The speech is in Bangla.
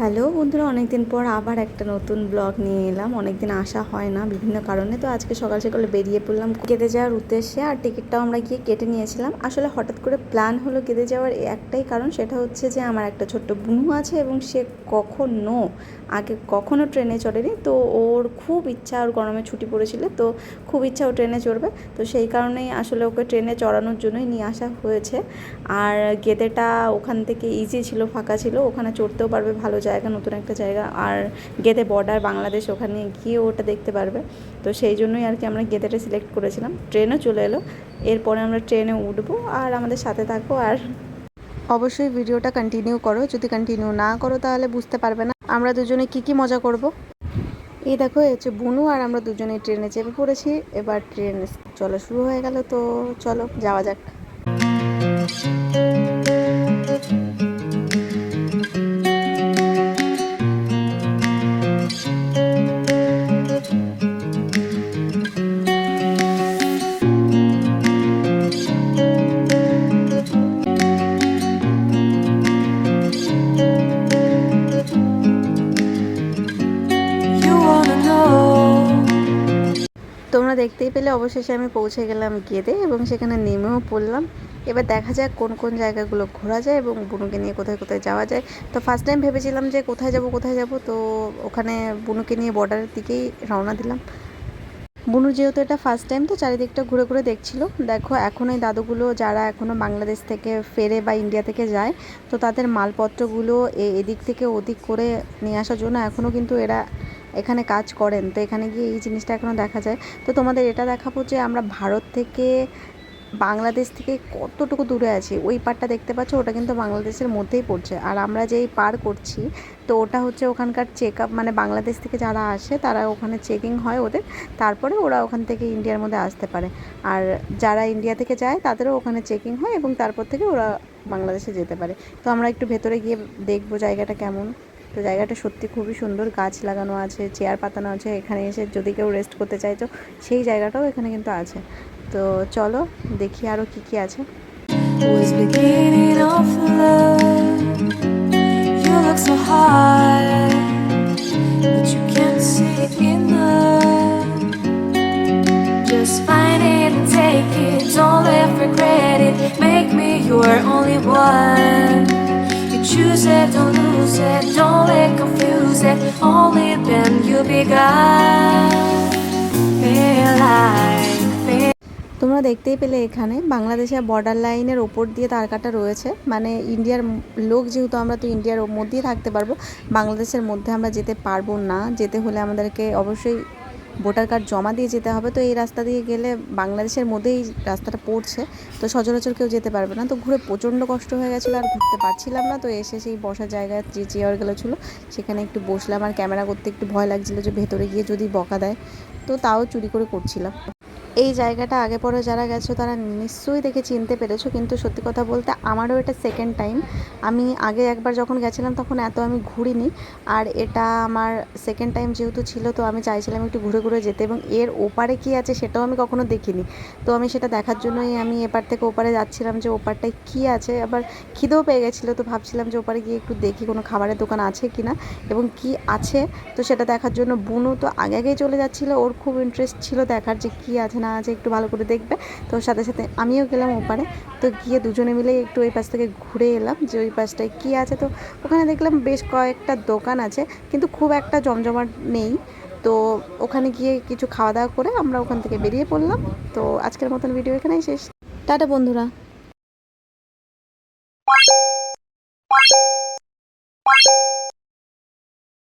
হ্যালো বন্ধুরা, অনেকদিন পর আবার একটা নতুন ব্লগ নিয়ে এলাম। অনেকদিন আসা হয় না বিভিন্ন কারণে, তো আজকে সকাল সকালে বেরিয়ে পড়লাম কেটে যাওয়ার উদ্দেশ্যে, আর টিকিটটাও আমরা গিয়ে কেটে নিয়েছিলাম। আসলে হঠাৎ করে প্ল্যান হলো কেটে যাওয়ার একটাই কারণ, সেটা হচ্ছে যে আমার একটা ছোট্ট বুনু আছে এবং সে কখনো, আগে কখনো ট্রেনে চড়েনি। তো ওর খুব ইচ্ছা, ওর গরমে ছুটি পড়েছিল, তো খুব ইচ্ছা ও ট্রেনে চড়বে। তো সেই কারণেই আসলে ওকে ট্রেনে চড়ানোর জন্যই নিয়ে আসা হয়েছে। আর গেদেটা ওখান থেকে ইজি ছিল, ফাঁকা ছিল, ওখানে চড়তেও পারবে ভালো জায়গা, নতুন একটা জায়গা, আর গেদে বর্ডার বাংলাদেশ, ওখানে গিয়ে ওটা দেখতে পারবে। তো সেই জন্যই আর কি আমরা গেদেটা সিলেক্ট করেছিলাম। ট্রেনও চলে এলো। এরপরে আমরা ট্রেনে উঠবো আর আমাদের সাথে থাকো আর অবশ্যই ভিডিওটা কন্টিনিউ করো। যদি কন্টিনিউ না করো তাহলে বুঝতে পারবে না। আমরা দুজনে কি কি মজা করব? এই দেখো হচ্ছে বুনু আর আমরা দুজনে ট্রেনে চেপে পড়েছি। এবার ট্রেন চলো শুরু হয়ে গেল। তো চলো, যাওয়া যাক। তোমরা দেখতেই পেলে, অবশেষে আমি পৌঁছে গেলাম গেদে এবং সেখানে নেমেও পড়লাম। এবার দেখা যাক কোন কোন জায়গাগুলো ঘোরা যায় এবং বুনুকে নিয়ে কোথায় কোথায় যাওয়া যায়। তো ফার্স্ট টাইম ভেবেছিলাম যে কোথায় যাব কোথায় যাব, তো ওখানে বুনুকে নিয়ে বর্ডারের দিকেই রওনা দিলাম। বুনু যেহেতু এটা ফার্স্ট টাইম তো চারিদিকটা ঘুরে ঘুরে দেখছিল। দেখো, এখন এই দাদুগুলো যারা এখনও বাংলাদেশ থেকে ফেরে বা ইন্ডিয়া থেকে যায়, তো তাদের মালপত্রগুলো এদিক থেকে ওদিক করে নিয়ে আসার জন্য এখনও কিন্তু এরা এখানে কাজ করেন। তো এখানে গিয়ে এই জিনিসটা এখনও দেখা যায়। তো তোমাদের এটা দেখাবো যে আমরা ভারত থেকে বাংলাদেশ থেকে কতটুকু দূরে আছে? ওই পারটা দেখতে পাচ্ছ, ওটা কিন্তু বাংলাদেশের মধ্যেই পড়ছে। আর আমরা যেই পার করছি, তো ওটা হচ্ছে ওখানকার চেক আপ মানে বাংলাদেশ থেকে যারা আসে, তারা ওখানে চেকিং হয় ওদের। তারপরে ওরা ওখান থেকে ইন্ডিয়ার মধ্যে আসতে পারে। আর যারা ইন্ডিয়া থেকে যায়, তাদেরও ওখানে চেকিং হয় এবং তারপর থেকে ওরা বাংলাদেশে যেতে পারে। তো আমরা একটু ভেতরে গিয়ে দেখব জায়গাটা কেমন। তো জায়গাটা সত্যি খুবই সুন্দর, গাছ লাগানো আছে, চেয়ার পাতানো আছে। এখানে এসে যদি কেউ রেস্ট করতে তো সেই জায়গাটাও এখানে কিন্তু আছে। তো চলো দেখি আরও কী কী আছে was beginning of love. You look so hot, but you can't see enough. Just find it and take it. Don't let regret it. Make me your only one. You choose it, don't lose it. Don't let confuse it. Only then you begun. Feel like. Feel তোমরা দেখতেই পেলে এখানে বাংলাদেশের বর্ডার লাইনের ওপর দিয়ে তার কাটা রয়েছে। মানে ইন্ডিয়ার লোক যেহেতু আমরা তো ইন্ডিয়ার মধ্যেই থাকতে পারব, বাংলাদেশের মধ্যে আমরা যেতে পারব না। যেতে হলে আমাদেরকে অবশ্যই ভোটার কার্ড জমা দিয়ে যেতে হবে। তো এই রাস্তা দিয়ে গেলে বাংলাদেশের মধ্যেই রাস্তাটা পড়ছে। তো সচরাচর কেউ যেতে পারবে না। তো ঘুরে প্রচণ্ড কষ্ট হয়ে গেছিল আর ঘুরতে পারছিলাম না। তো এসে সেই বসার জায়গায় যে চেয়ারগুলো ছিল। সেখানে একটু বসলাম আর ক্যামেরা করতে একটু ভয় লাগছিল যে ভেতরে গিয়ে যদি বকা দেয়। তো তাও চুরি করে করছিলাম। এই জায়গাটা আগে পরে যারা গেছো, তারা নিশ্চয়ই দেখে চিনতে পেরেছ। কিন্তু সত্যি কথা বলতে, আমারও এটা সেকেন্ড টাইম আমি আগে একবার যখন গেছিলাম, তখন এত আমি ঘুরিনি। আর এটা আমার সেকেন্ড টাইম যেহেতু ছিল, তো আমি চাইছিলাম একটু ঘুরে ঘুরে যেতে। এবং এর ওপারে কি আছে, সেটাও আমি কখনো দেখিনি। তো আমি সেটা দেখার জন্যই আমি এপার থেকে ওপারে যাচ্ছিলাম যে, ওপারটায় কি আছে? আবার খিদেও পেয়ে গেছিল, তো ভাবছিলাম যে, ওপারে গিয়ে একটু দেখি কোনো খাবারের দোকান আছে কি না এবং কি আছে। তো সেটা দেখার জন্য বুনু তো আগে আগেই চলে যাচ্ছিল। ওর খুব ইন্টারেস্ট ছিল দেখার যে কি আছে না আছে একটু ভালো করে দেখবে। তো সাথে সাথে আমিও গেলাম ওপারে। তো গিয়ে দুজনে মিলে একটু ওই পাশ থেকে ঘুরে এলাম যে ওই পাশটায় কী আছে। তো ওখানে দেখলাম বেশ কয়েকটা দোকান আছে, কিন্তু খুব একটা জমজমাট নেই। তো ওখানে গিয়ে কিছু খাওয়া দাওয়া করে আমরা ওখান থেকে বেরিয়ে পড়লাম। তো আজকের মতন ভিডিও এখানেই শেষ। টাটা বন্ধুরা।